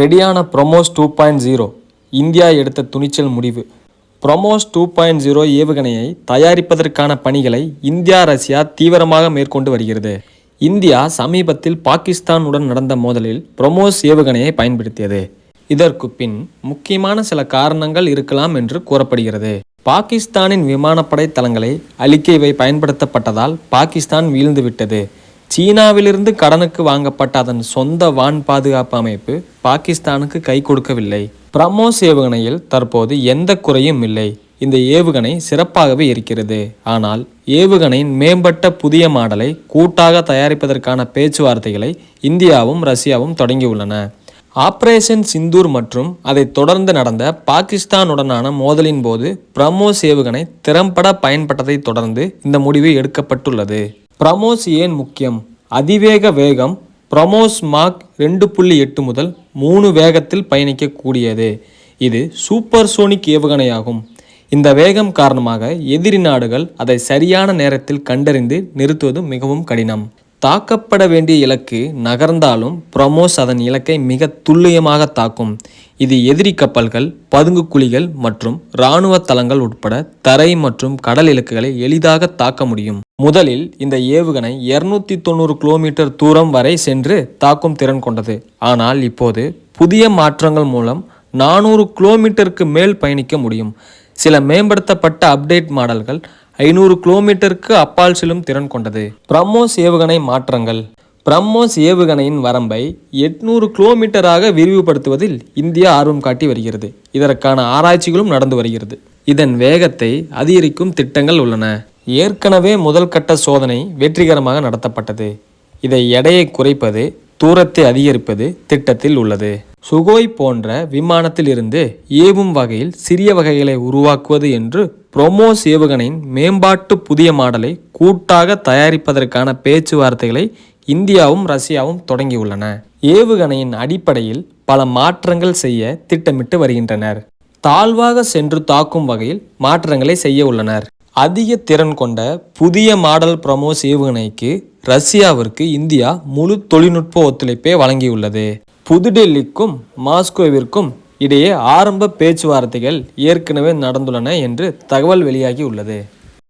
ரெடியான promos two point zero India எடுத்த துணிச்சல் முடிவு. ப்ரொமோஸ் டூ பாயிண்ட் ஜீரோ ஏவுகணையை தயாரிப்பதற்கான பணிகளை இந்தியா ரஷ்யா தீவிரமாக மேற்கொண்டு வருகிறது. இந்தியா சமீபத்தில் பாகிஸ்தானுடன் நடந்த மோதலில் ப்ரொமோஸ் ஏவுகணையை பயன்படுத்தியது. இதற்கு பின் முக்கியமான சில காரணங்கள் இருக்கலாம் என்று கூறப்படுகிறது. பாகிஸ்தானின் விமானப்படை தளங்களை அழிக்க இவை பயன்படுத்தப்பட்டதால் பாகிஸ்தான் வீழ்ந்துவிட்டது. சீனாவிலிருந்து கடனுக்கு வாங்கப்பட்ட அதன் சொந்த வான் பாதுகாப்பு அமைப்பு பாகிஸ்தானுக்கு கை கொடுக்கவில்லை. பிரம்மோஸ் ஏவுகணையில் தற்போது எந்த குறையும் இல்லை. இந்த ஏவுகணை சிறப்பாகவே இருக்கிறது. ஆனால் ஏவுகணையின் மேம்பட்ட புதிய மாடலை கூட்டாக தயாரிப்பதற்கான பேச்சுவார்த்தைகளை இந்தியாவும் ரஷ்யாவும் தொடங்கியுள்ளன. ஆப்ரேஷன் சிந்தூர் மற்றும் அதைத் தொடர்ந்து நடந்த பாகிஸ்தானுடனான மோதலின் போது பிரமோஸ் ஏவுகணை திறம்பட பயன்பட்டதைத் தொடர்ந்து இந்த முடிவு எடுக்கப்பட்டுள்ளது. பிரமோஸ் ஏன் முக்கியம்? அதிவேக வேகம் பிரமோஸ் மாக் ரெண்டு புள்ளி எட்டு முதல் மூணு வேகத்தில் பயணிக்கக்கூடியது. இது சூப்பர் சோனிக் ஏவுகணையாகும். இந்த வேகம் காரணமாக எதிரி நாடுகள் அதை சரியான நேரத்தில் கண்டறிந்து நிறுத்துவது மிகவும் கடினம். தாக்கப்பட வேண்டிய இலக்கு நகர்ந்தாலும் பிரமோஸ் அதன் இலக்கை மிக துல்லியமாக தாக்கும். இது எதிரி கப்பல்கள் பதுங்கு குழிகள் மற்றும் இராணுவ தளங்கள் உட்பட தரை மற்றும் கடல் இலக்குகளை எளிதாக தாக்க முடியும். முதலில் இந்த ஏவுகணை இருநூத்தி தொண்ணூறு கிலோமீட்டர் தூரம் வரை சென்று தாக்கும் திறன் கொண்டது. ஆனால் இப்போது புதிய மாற்றங்கள் மூலம் நானூறு கிலோமீட்டருக்கு மேல் பயணிக்க முடியும். சில மேம்படுத்தப்பட்ட அப்டேட் மாடல்கள் ஐநூறு கிலோமீட்டருக்கு அப்பால் செல்லும் திறன் கொண்டது. பிரம்மோஸ் ஏவுகணை மாற்றங்கள். பிரம்மோஸ் ஏவுகணையின் வரம்பை எட்நூறு கிலோமீட்டராக விரிவுபடுத்துவதில் இந்தியா ஆர்வம் காட்டி வருகிறது. இதற்கான ஆராய்ச்சிகளும் நடந்து வருகிறது. இதன் வேகத்தை அதிகரிக்கும் திட்டங்கள் உள்ளன. ஏற்கனவே முதல் கட்ட சோதனை வெற்றிகரமாக நடத்தப்பட்டது. இதை எடையை குறைப்பது தூரத்தை அதிகரிப்பது திட்டத்தில் உள்ளது. சுகோய் போன்ற விமானத்தில் இருந்து ஏவும் வகையில் சிறிய வகைகளை உருவாக்குவது என்று பிரொமோஸ் ஏவுகணையின் மேம்பாட்டு புதிய மாடலை கூட்டாக தயாரிப்பதற்கான பேச்சுவார்த்தைகளை இந்தியாவும் ரஷ்யாவும் தொடங்கியுள்ளன. ஏவுகணையின் அடிப்படையில் பல மாற்றங்கள் செய்ய திட்டமிட்டு வருகின்றனர். தாழ்வாக சென்று தாக்கும் வகையில் மாற்றங்களை செய்ய உள்ளனர். அதிக திறன் கொண்ட புதிய மாடல் பிரமோஸ் ஏவுகணைக்கு ரஷ்யாவிற்கு இந்தியா முழு தொழில்நுட்ப ஒத்துழைப்பை வழங்கியுள்ளது. புதுடெல்லிக்கும் மாஸ்கோவிற்கும் இடையே ஆரம்ப பேச்சுவார்த்தைகள் ஏற்கனவே நடந்துள்ளன என்று தகவல் வெளியாகி உள்ளது.